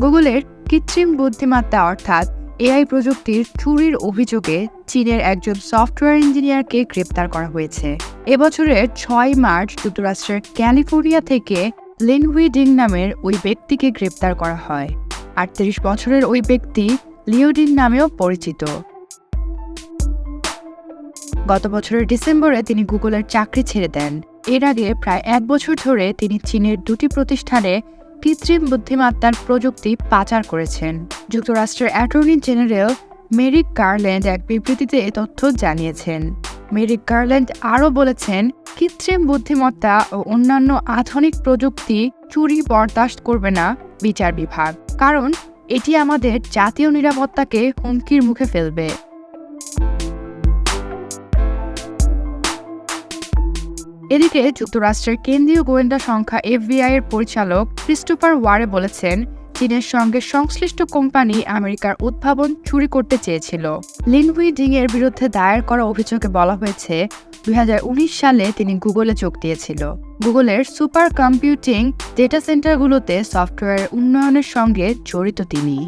গুগলের কৃত্রিম বুদ্ধিমত্তা অর্থাৎ এআই প্রযুক্তির চুরির অভিযোগে চীনের একজন সফটওয়্যার ইঞ্জিনিয়ারকে গ্রেপ্তার করা হয়েছে। এবছরের ছয় মার্চ যুক্তরাষ্ট্রের ক্যালিফোর্নিয়া থেকে লিনহুই ডিং নামের ওই ব্যক্তিকে গ্রেপ্তার করা হয়। আটত্রিশ বছরের ওই ব্যক্তি লিওডিন নামেও পরিচিত। গত বছরের ডিসেম্বরে তিনি গুগলের চাকরি ছেড়ে দেন। এর আগে প্রায় এক বছর ধরে তিনি চীনের দুটি প্রতিষ্ঠানে কৃত্রিম বুদ্ধিমত্তার প্রযুক্তি পাচার করেছেন। যুক্তরাষ্ট্রের অ্যাটর্নি জেনারেল মেরিক গার্ল্যান্ড এক বিবৃতিতে এ তথ্য জানিয়েছেন। মেরিক গার্ল্যান্ড আরও বলেছেন, কৃত্রিম বুদ্ধিমত্তা ও অন্যান্য আধুনিক প্রযুক্তি চুরি বরদাস্ত করবে না বিচার বিভাগ। কারণ এটি আমাদের জাতীয় নিরাপত্তাকে হুমকির মুখে ফেলবে। এদিকে যুক্তরাষ্ট্রের কেন্দ্রীয় গোয়েন্দা সংখ্যা এফবিআই এর পরিচালক ক্রিস্টোফার ওয়ারে বলেছেন, চীনের সঙ্গে সংশ্লিষ্ট কোম্পানি আমেরিকার উদ্ভাবন চুরি করতে চেয়েছিল। লিনহুই ডিং এর বিরুদ্ধে দায়ের করা অভিযোগে বলা হয়েছে, দুই হাজার উনিশ সালে তিনি গুগলে যোগ দিয়েছিল। গুগলের সুপার কম্পিউটিং ডেটা সেন্টারগুলোতে সফটওয়্যার উন্নয়নের সঙ্গে জড়িত তিনি।